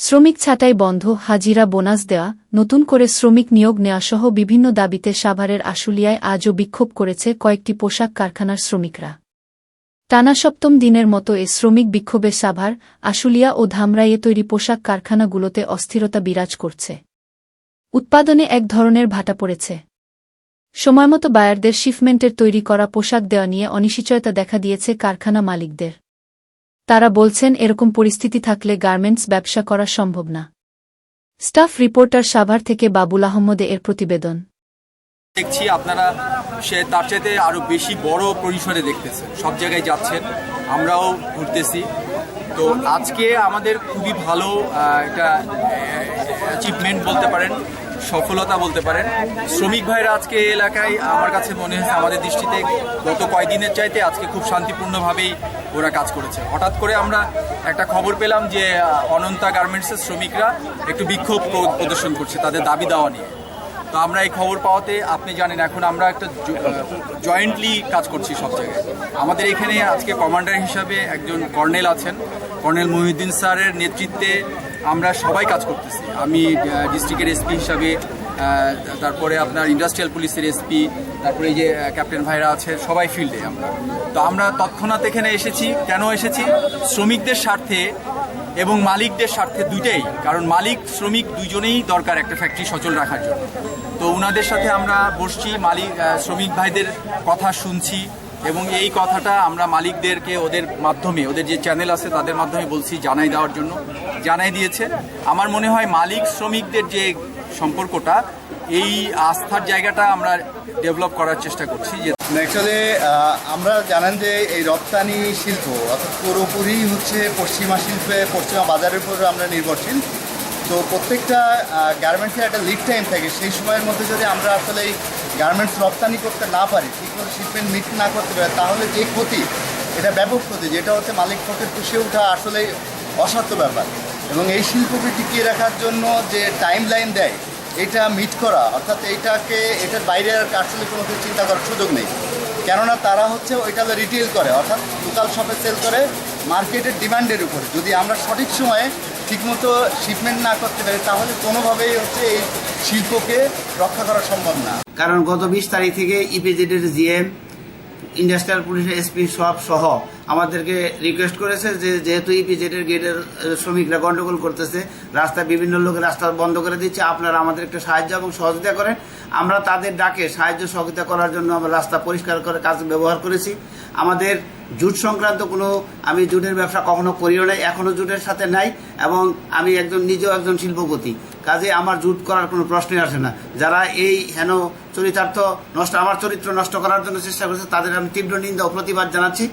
শ্রমিক ছাঁটাই বন্ধ, হাজিরা বোনাস দেওয়া নতুন করে শ্রমিক নিয়োগ নেওয়াসহ বিভিন্ন দাবিতে সাভারের আশুলিয়ায় আজও বিক্ষোভ করেছে কয়েকটি পোশাক কারখানার শ্রমিকরা। টানা সপ্তম দিনের মতো এ শ্রমিক বিক্ষোভে সাভার, আশুলিয়া ও ধামরাইয়ে তৈরি পোশাক কারখানাগুলোতে অস্থিরতা বিরাজ করছে। উৎপাদনে এক ধরনের ভাটা পড়েছে। সময়মতো বায়ারদের শিপমেন্টের তৈরি করা পোশাক দেওয়া নিয়ে অনিশ্চয়তা দেখা দিয়েছে কারখানা মালিকদের। তারা বলছেন, এরকম পরিস্থিতি থাকলে গার্মেন্টস ব্যবসা করা সম্ভব না। স্টাফ রিপোর্টার সাভার থেকে বাবুল আহমদে এর প্রতিবেদন। দেখছি আপনারা সে তার চাইতে আরও বেশি বড় পরিসরে দেখতেছে। সব জায়গায় যাচ্ছেন, আমরাও ঘুরতেছি। তো আজকে আমাদের খুবই ভালো একটা অ্যাচিভমেন্ট বলতে পারেন, সফলতা বলতে পারেন। শ্রমিক ভাইরা আজকে এলাকায়, আমার কাছে মনে হয়েছে, আমাদের দৃষ্টিতে গত কয়েকদিনের চাইতে আজকে খুব শান্তিপূর্ণভাবেই ওরা কাজ করেছে। হঠাৎ করে আমরা একটা খবর পেলাম যে অনন্তা গার্মেন্টসের শ্রমিকরা একটু বিক্ষোভ প্রদর্শন করছে, তাদের দাবি দেওয়া নিয়ে। তো আমরা এই খবর পাওয়াতে আপনি জানেন, এখন আমরা একটা জয়েন্টলি কাজ করছি সব জায়গায়। আমাদের এখানে আজকে কমান্ডার হিসাবে একজন কর্নেল আছেন। কর্নেল মহিউদ্দিন স্যারের নেতৃত্বে আমরা সবাই কাজ করতেছি। আমি ডিস্ট্রিক্টের এসপি হিসাবে তারপরে আপনার ইন্ডাস্ট্রিয়াল পুলিশের এসপি তারপরে এই যে ক্যাপ্টেন ভাইরা আছে, সবাই ফিল্ডে আমরা। তো আমরা তৎক্ষণাৎ এখানে এসেছি। কেন এসেছি? শ্রমিকদের স্বার্থে এবং মালিকদের স্বার্থে দুইটাই। কারণ মালিক, শ্রমিক দুজনেই দরকার একটা ফ্যাক্টরি সচল রাখার জন্য। তো ওনাদের সাথে আমরা বসছি, মালিক শ্রমিক ভাইদের কথা শুনছি। এবং এই কথাটা আমরা মালিকদেরকে, ওদের মাধ্যমে, ওদের যে চ্যানেল আছে তাদের মাধ্যমে বলছি, জানাই দেওয়ার জন্য। জানাই দিয়েছে। আমার মনে হয় মালিক শ্রমিকদের যে সম্পর্কটা, এই আস্থার জায়গাটা আমরা ডেভেলপ করার চেষ্টা করছি যে অ্যাকচুয়ালি আমরা জানেন যে এই রপ্তানি শিল্প, অর্থাৎ পুরোপুরি হচ্ছে পশ্চিমা শিল্পে, পশ্চিমা বাজারের উপর আমরা নির্ভরশীল। তো প্রত্যেকটা গার্মেন্টসের একটা লিড টাইম থাকে। সেই সময়ের মধ্যে যদি আমরা আসলে এই গার্মেন্টস রপ্তানি করতে না পারি, ঠিক মতো শিপমেন্ট মিট না করতে পারি, তাহলে যে ক্ষতি, এটা ব্যাপক ক্ষতি, যেটা হচ্ছে মালিক পক্ষের পুষে ওঠা আসলে অসাধ্য ব্যাপার। এবং এই শিল্পকে টিকিয়ে রাখার জন্য যে টাইম লাইন দেয়, এটা মিট করা, অর্থাৎ এইটাকে, এটার বাইরে আর আসলে কোনো কিছু চিন্তা করার সুযোগ নেই। কেননা তারা হচ্ছে ওইটা রিটেল করে, অর্থাৎ লোকাল শপে সেল করে মার্কেটের ডিমান্ডের উপরে। যদি আমরা সঠিক সময়ে ঠিকমতো শিপমেন্ট না করতে পারে, তাহলে কোনোভাবেই হচ্ছে এই শিল্পকে রক্ষা করা সম্ভব না। কারণ গত বিশ তারিখ থেকে ইপিজেডের জিএম ইন্ডাস্ট্রিয়াল পুলিশের এসপি সব সহ আমাদেরকে রিকোয়েস্ট করেছে যে যেহেতু ইপিজেড এর গেটের শ্রমিকরা গন্ডগোল করতেছে, রাস্তায় বিভিন্ন লোক রাস্তা বন্ধ করে দিচ্ছে, আপনারা আমাদের একটু সাহায্য এবং সহযোগিতা করেন। আমরা তাদের ডাকে সাহায্য সহযোগিতা করার জন্য আমরা রাস্তা পরিষ্কার করে কাজ ব্যবহার করেছি। আমাদের জুট সংক্রান্ত কোনো, আমি জুটের ব্যবসা কখনো করিও নাই, এখনও জুটের সাথে নাই, এবং আমি একজন, নিজেও একজন শিল্পপতি। কাজে আমার জুট করার কোনো প্রশ্নই আসে না। যারা এই হেন চরিতার্থ নষ্ট আমার চরিত্র নষ্ট করার জন্য চেষ্টা করেছে, তাদের আমি তীব্র নিন্দা ও প্রতিবাদ জানাচ্ছি।